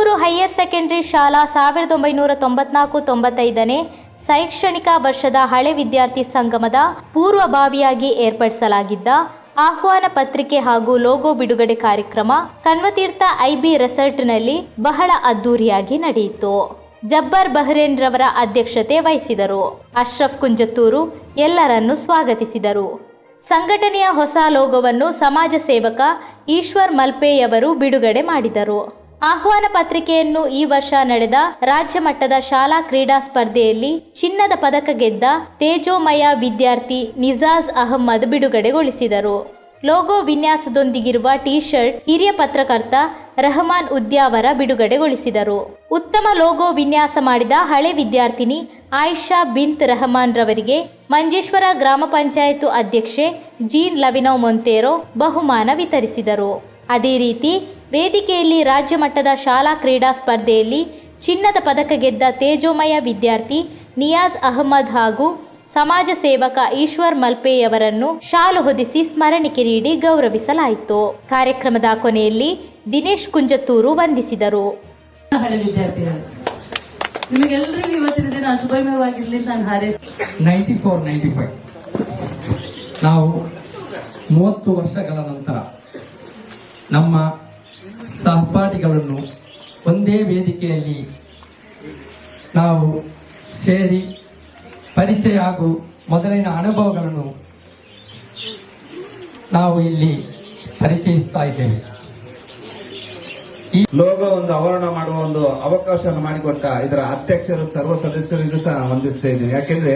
Tumakuru higher secondary ಶಾಲಾ ಸಾವಿರದ ಒಂಬೈನೂರ ತೊಂಬತ್ನಾಲ್ಕು ತೊಂಬತ್ತೈದನೇ ಶೈಕ್ಷಣಿಕ ವರ್ಷದ ಹಳೆ ವಿದ್ಯಾರ್ಥಿ ಸಂಗಮದ ಪೂರ್ವಭಾವಿಯಾಗಿ ಏರ್ಪಡಿಸಲಾಗಿದ್ದ ಆಹ್ವಾನ ಪತ್ರಿಕೆ ಹಾಗೂ ಲೋಗೋ ಬಿಡುಗಡೆ ಕಾರ್ಯಕ್ರಮ ಕಣ್ವತೀರ್ಥ ಐಬಿ ರೆಸಾರ್ಟ್ನಲ್ಲಿ ಬಹಳ ಅದ್ದೂರಿಯಾಗಿ ನಡೆಯಿತು. ಜಬ್ಬರ್ ಬಹ್ರೇನ್ ರವರ ಅಧ್ಯಕ್ಷತೆ ವಹಿಸಿದರು. ಅಶ್ರಫ್ ಕುಂಜತ್ತೂರು ಎಲ್ಲರನ್ನು ಸ್ವಾಗತಿಸಿದರು. ಸಂಘಟನೆಯ ಹೊಸ ಲೋಗೋವನ್ನು ಸಮಾಜ ಸೇವಕ ಈಶ್ವರ್ ಮಲ್ಪೆಯವರು ಬಿಡುಗಡೆ ಮಾಡಿದರು. ಆಹ್ವಾನ ಪತ್ರಿಕೆಯನ್ನು ಈ ವರ್ಷ ನಡೆದ ರಾಜ್ಯ ಮಟ್ಟದ ಶಾಲಾ ಕ್ರೀಡಾ ಸ್ಪರ್ಧೆಯಲ್ಲಿ ಚಿನ್ನದ ಪದಕ ಗೆದ್ದ ತೇಜೋಮಯ ವಿದ್ಯಾರ್ಥಿ ನಿಜಾಜ್ ಅಹಮ್ಮದ್ ಬಿಡುಗಡೆಗೊಳಿಸಿದರು. ಲೋಗೋ ವಿನ್ಯಾಸದೊಂದಿಗಿರುವ ಟಿ ಶರ್ಟ್ ಹಿರಿಯ ಪತ್ರಕರ್ತ ರಹಮಾನ್ ಉದ್ಯಾವರ ಬಿಡುಗಡೆಗೊಳಿಸಿದರು. ಉತ್ತಮ ಲೋಗೋ ವಿನ್ಯಾಸ ಮಾಡಿದ ಹಳೆ ವಿದ್ಯಾರ್ಥಿನಿ ಆಯಿಷಾ ಬಿಂತ್ ರಹಮಾನ್ ರವರಿಗೆ ಮಂಜೇಶ್ವರ ಗ್ರಾಮ ಪಂಚಾಯತ್ ಅಧ್ಯಕ್ಷೆ ಜೀನ್ ಲವಿನೋ ಮೊಂತೇರೋ ಬಹುಮಾನ ವಿತರಿಸಿದರು. ಅದೇ ರೀತಿ ವೇದಿಕೆಯಲ್ಲಿ ರಾಜ್ಯ ಮಟ್ಟದ ಶಾಲಾ ಕ್ರೀಡಾ ಸ್ಪರ್ಧೆಯಲ್ಲಿ ಚಿನ್ನದ ಪದಕ ಗೆದ್ದ ತೇಜೋಮಯ ವಿದ್ಯಾರ್ಥಿ ನಿಯಾಜ್ ಅಹಮದ್ ಹಾಗೂ ಸಮಾಜ ಸೇವಕ ಈಶ್ವರ್ ಮಲ್ಪೆಯವರನ್ನು ಶಾಲು ಹೊದಿಸಿ ಸ್ಮರಣಿಕೆ ನೀಡಿ ಗೌರವಿಸಲಾಯಿತು. ಕಾರ್ಯಕ್ರಮದ ಕೊನೆಯಲ್ಲಿ ದಿನೇಶ್ ಕುಂಜತ್ತೂರು ವಂದಿಸಿದರು. ಹಳೆ ನಿಮಗೆಲ್ಲರಿಗೂ ಇವತ್ತಿನ ದಿನ ಶುಭಮಯವಾಗಿರ್ಲಿ ಅಂತ ನಾನು ಹಾರೈಸ್ತೀನಿ ನೈಂಟಿ ಫೋರ್ ನೈಂಟಿ ಫೈವ್. ನಾವು ಮೂವತ್ತು ವರ್ಷಗಳ ನಂತರ ನಮ್ಮ ಸಹಪಾಠಿಗಳನ್ನು ಒಂದೇ ವೇದಿಕೆಯಲ್ಲಿ ನಾವು ಸೇರಿ ಪರಿಚಯ ಹಾಗೂ ಮೊದಲಿನ ಅನುಭವಗಳನ್ನು ನಾವು ಇಲ್ಲಿ ಪರಿಚಯಿಸ್ತಾ ಇದ್ದೇವೆ. ಈ ಲೋಗೋ ಒಂದು ಆವರಣ ಮಾಡುವ ಒಂದು ಅವಕಾಶವನ್ನು ಮಾಡಿಕೊಟ್ಟ ಇದರ ಅಧ್ಯಕ್ಷರು, ಸರ್ವ ಸದಸ್ಯರಿಗೂ ಸಹ ವಂದಿಸ್ತಾ ಇದ್ದೀನಿ. ಯಾಕೆಂದ್ರೆ